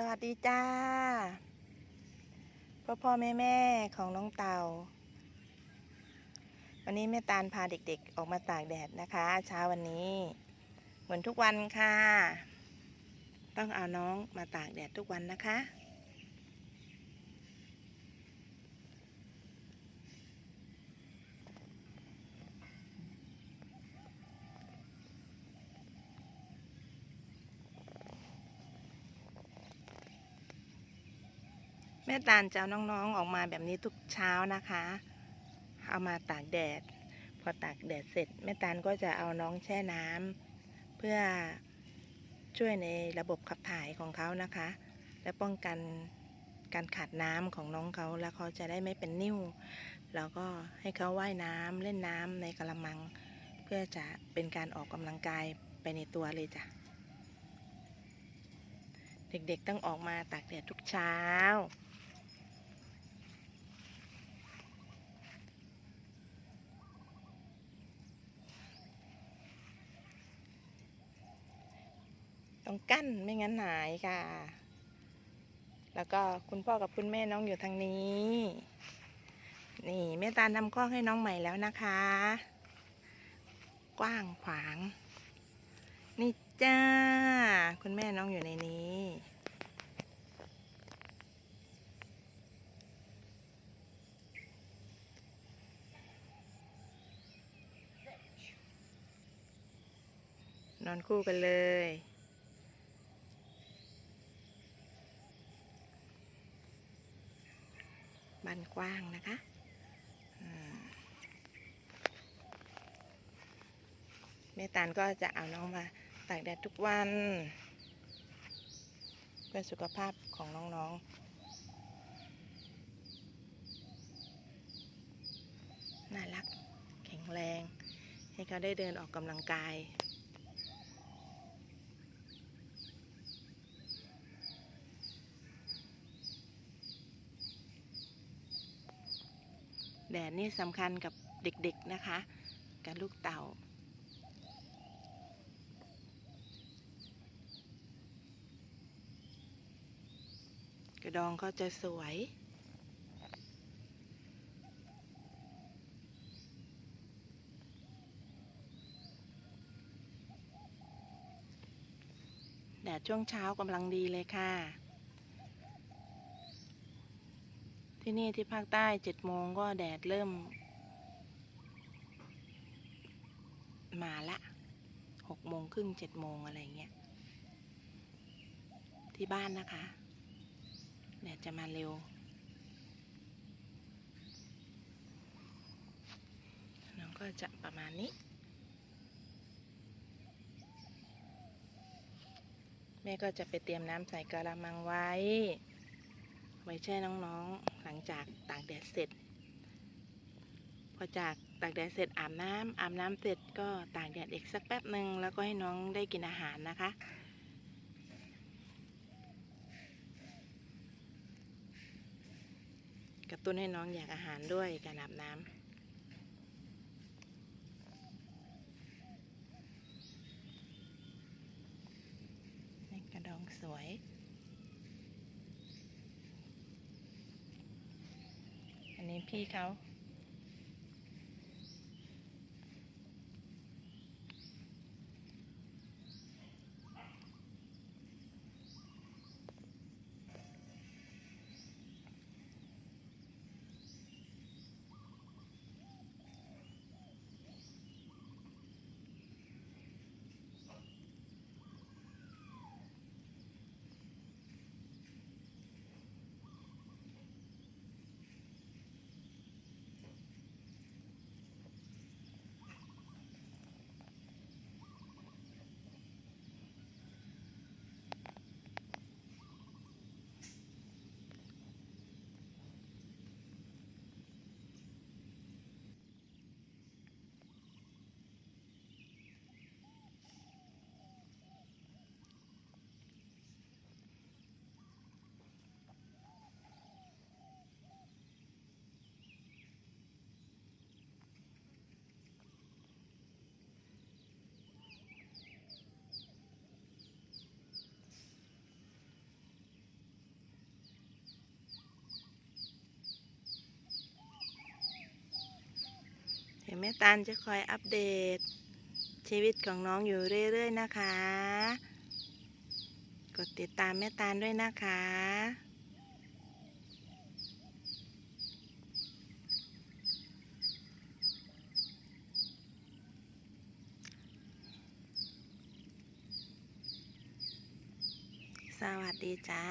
สวัสดีจ้า พ่อพ่อแม่แม่ของน้องเตา วันนี้แม่ตาลพาเด็กๆ ออกมาตากแดดนะคะ เช้าวันนี้ เหมือนทุกวันค่ะ ต้องเอาน้องมาตากแดดทุกวันนะคะ แม่ตาลจะเอาน้องๆออกมาแบบนี้ทุกเช้านะคะ เอามาตากแดด พอตากแดดเสร็จ แม่ตาลก็จะเอาน้องแช่น้ำเพื่อช่วยในระบบขับถ่ายของเขานะคะ และป้องกันการขาดน้ำของน้องเขาแล้วเขาจะได้ไม่เป็นนิ่วแล้วก็ให้เขาว่ายน้ำเล่นน้ำในกระมัง เพื่อจะเป็นการออกกำลังกายไปในตัวเลยจ้ะเด็กๆต้องออกมาตากแดดทุกเช้า ต้องกั้นไม่งั้นหายค่ะ แล้วก็คุณพ่อกับคุณแม่น้องอยู่ทางนี้ นี่แม่ตาทำคอกให้น้องใหม่แล้วนะคะ กว้างขวาง นี่จ้า คุณแม่น้องอยู่ในนี้นอนคู่กันเลย บ้า นกว้างนะคะแม่ตาลก็จะเอาน้องมาตากแดดทุกวัน เพื่อสุขภาพของน้องๆ น่ารัก แข็งแรง ให้เขาได้เดินออกกำลังกาย ดดนี่สำคัญกับเด็กๆนะคะ กับลูกเต่า กระดองก็จะสวยแดดช่วงเช้ากำลังดีเลยค่ะ ที่นี่ที่ภาคใต้เจ็ดโมงก็แดดเริ่ม มาละหกโมงครึ่งเจ็ดโมงอะไรเงี้ย ที่บ้านนะคะ แดดจะมาเร็วน้องก็จะประมาณนี้ แม่ก็จะไปเตรียมน้ำใส่กระมังไว้ ไว้แช่น้องๆ หลังจากตากแดดเสร็จ พอจากตากแดดเสร็จอาบน้ำอาบน้ำเสร็จก็ตากแดดอีกสักแป๊บหนึ่งแล้วก็ให้น้องได้กินอาหารนะคะ กระตุ้นให้น้องอยากอาหารด้วยการอาบน้ำนี่กระดองสวย นนี้พี่เขา แม่ตาลจะคอยอัปเดต ชีวิตของน้องอยู่เรื่อยๆนะคะ กดติดตามแม่ตาลด้วยนะคะ สวัสดีจ้า